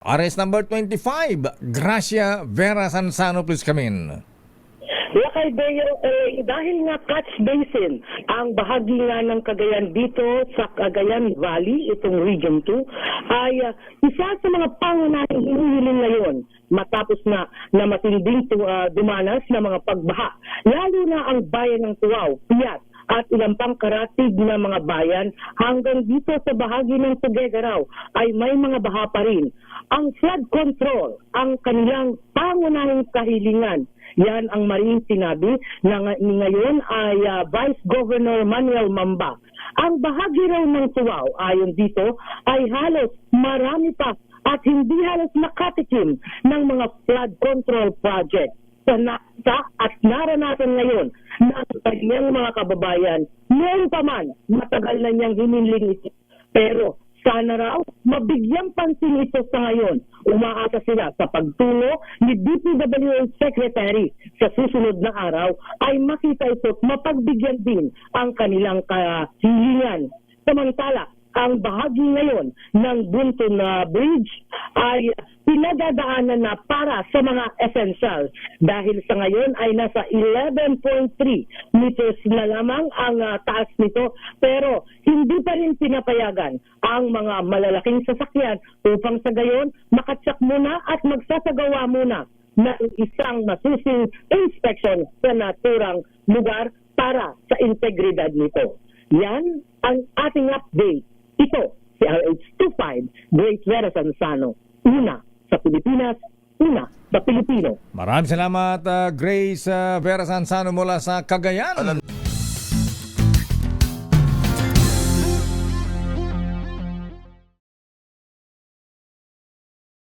Arrest number 25, Gracia Vera Sansano, please come in. Lakay Bayo, eh, dahil nga catch basin ang bahagi nga ng Cagayan dito sa Cagayan Valley, itong Region 2, ay ah, isa sa mga pangunahing hinihiling ngayon matapos na, na matinding ah, dumanas na mga pagbaha. Lalo na ang bayan ng Tuaw, Piat, at ilang pang karatig na mga bayan hanggang dito sa bahagi ng Tugegaraw ay may mga baha pa rin. Ang flood control ang kanilang pangunahing kahilingan. Yan ang maring sinabi na ni ngayon ay ah, Vice Governor Manuel Mamba. Ang bahagi raw ng Tuwaw ayon dito ay halos marami pa at hindi halos nakatikim ng mga flood control project sa, na, sa at naranasan ngayon ng kanyang mga kababayan noon pa man matagal na niyang hiniling ito. Pero sana raw mabigyang pansin ito sa ngayon. Umaasa sila sa pagtulo ni DPWH Secretary sa susunod na araw ay makita ito at mapagbigyan din ang kanilang kahilingan. Samantala, ang bahagi ngayon ng Bunto na Bridge ay pinadadaanan na para sa mga essentials dahil sa ngayon ay nasa 11.3 meters na lamang ang ah, taas nito pero hindi pa rin pinapayagan ang mga malalaking sasakyan upang sa gayon makatsak muna at magsasagawa muna ng isang masusing inspection sa naturang lugar para sa integridad nito. Yan ang ating update. Ito, si RH25, Great Vera Sansano. Una sa Pilipinas, una sa Pilipino. Maraming salamat, uh, Grace uh, Vera Sansano mula sa Cagayan.